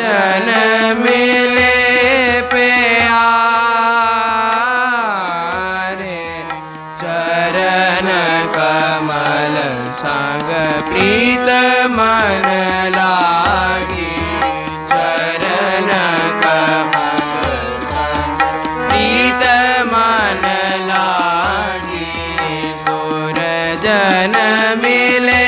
जन मिले पया चर कमल सङ्ग प्रीतमनलागे चरण कमल प्रीतमनलागे सूर जनमले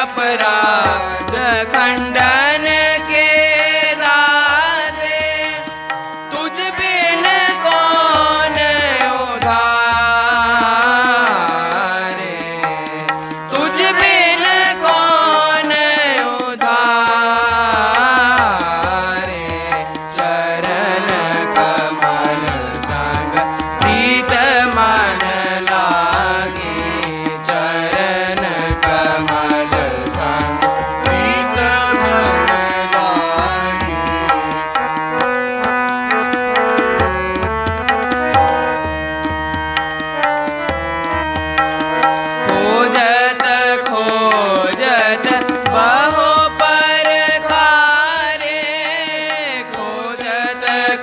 अपराध खंड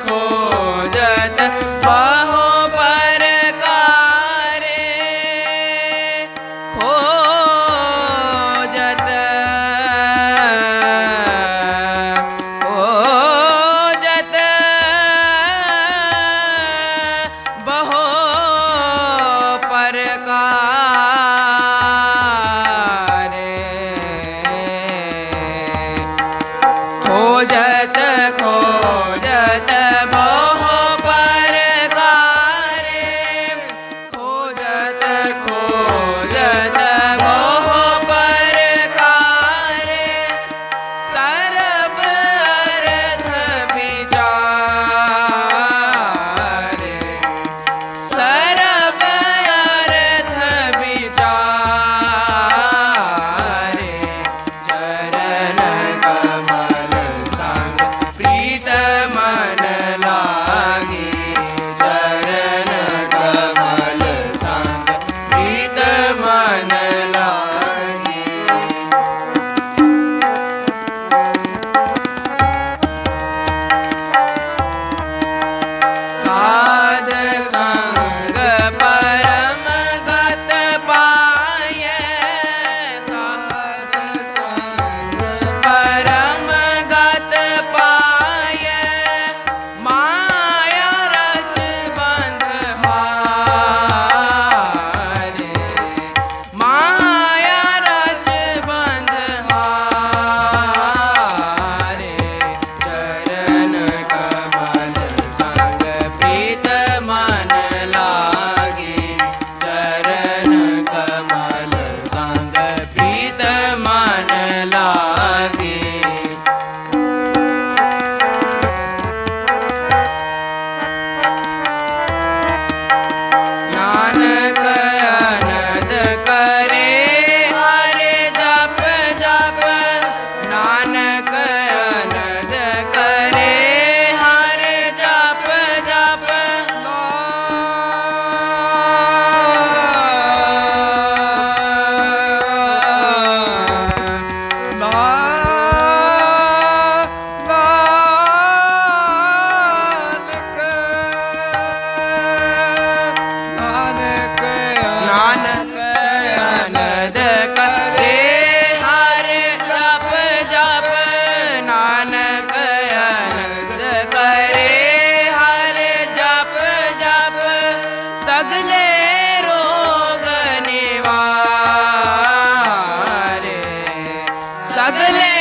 ਖੋਜਤ ਬਾਹੋ ਪਰਕਾਰੇ ਖੋਜਤ ਖੋਜਤ ਬਾਹੋ ਪਰਕਾਰੇ ਖੋਜਤ ਖੋਜ सगले